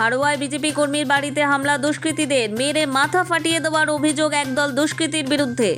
হাড়োয়ায় BJP কর্মীর বাড়িতে হামলা দুষ্কৃতীদের, মেরে মাথা ফাটিয়ে দেওয়ার অভিযোগ একদল দুষ্কৃতীর বিরুদ্ধে।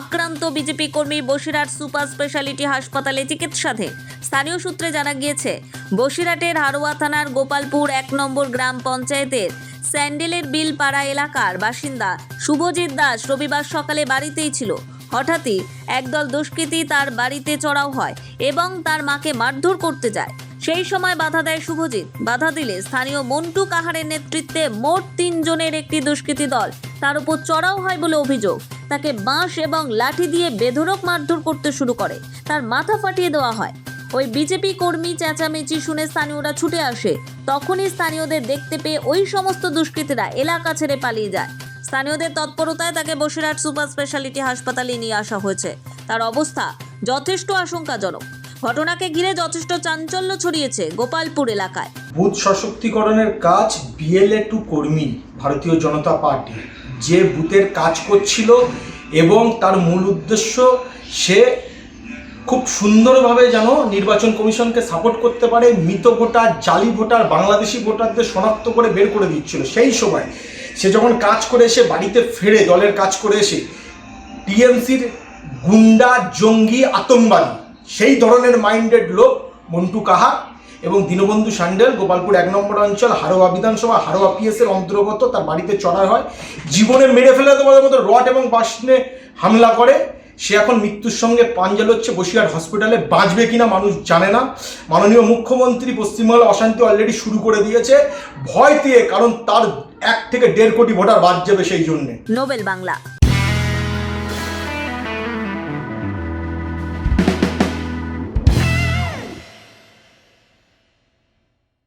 আক্রান্ত বিজেপি কর্মী বসিরহাট সুপার স্পেশালিটি হাসপাতালে চিকিৎসাধীন। স্থানীয় সূত্রে জানা গিয়েছে, বসিরহাটের হাড়োয়া থানার গোপালপুর এক নম্বর গ্রাম পঞ্চায়েতের স্যান্ডেলের বিল পাড়া এলাকার বাসিন্দা শুভজিৎ দাস রবিবার সকালে বাড়িতেই ছিল। হঠাৎই একদল দুষ্কৃতী তার বাড়িতে চড়াও হয় এবং তার মাকে মারধর করতে যায়। সেই সময় বাধা দেয় শুভজিৎ বাধা দিলে স্থানীয় মন্টু কাহারের নেতৃত্বে মোট তিনজনের একটি দুষ্কৃতী দল। তার উপর চড়াও হয় বলে অভিযোগ। তাকে বাঁশ এবং লাঠি দিয়ে বেধড়ক মারধর করতে শুরু করে। তার মাথা ফাটিয়ে দেওয়া হয়। ওই বিজেপি কর্মী চেঁচামেচি শুনে স্থানীয়রা ছুটে আসে। তখনই স্থানীয়দের দেখতে পেয়ে ওই সমস্ত দুষ্কৃতীরা এলাকা ছেড়ে পালিয়ে যায়। স্থানীয়দের তৎপরতায় তাকে বসিরহাট সুপার স্পেশালিটি হাসপাতালে নিয়ে আসা হয়েছে। তার অবস্থা যথেষ্ট আশঙ্কাজনক। ঘটনাকে ঘিরে যথেষ্ট চাঞ্চল্য ছড়িয়েছে গোপালপুর এলাকায়। বুথ সশক্তিকরণের কাজ বিএলএ টু কর্মী ভারতীয় জনতা পার্টি। যে বুথের কাজ করছিল এবং তার মূল উদ্দেশ্য সে খুব সুন্দরভাবে যেন নির্বাচন কমিশনকে সাপোর্ট করতে পারে, মৃত ভোটার, জালি ভোটার, বাংলাদেশি ভোটারদের শনাক্ত করে বের করে দিচ্ছিল। সেই সময় সে যখন কাজ করে এসে বাড়িতে ফেরে, দলের কাজ করে এসে, টিএমসির গুন্ডা, জঙ্গি, আতঙ্কবাদী সেই ধরনের মাইন্ডেড লোক মন্টু কাহা এবং দীনবন্ধু সান্ডেল গোপালপুর এক নম্বর অঞ্চল, হারোয়া বিধানসভা, হারোয়া পিএস এর অন্তর্গত, তার বাড়িতে চড়াই হয়। জীবনে মেরে ফেলে দেওয়ার মতো রড এবং বাস নিয়ে হামলা করে। সে এখন মৃত্যুর সঙ্গে পাঞ্জাল হচ্ছে, বসিরহাট হসপিটালে বাঁচবে কিনা মানুষ জানে না। মাননীয় মুখ্যমন্ত্রী পশ্চিমবঙ্গে অশান্তি অলরেডি শুরু করে দিয়েছে। ভয় দিয়ে কারণ তার এক থেকে দেড় কোটি ভোটার বাদ যাবে সেই জন্যে। নোবেল বাংলা।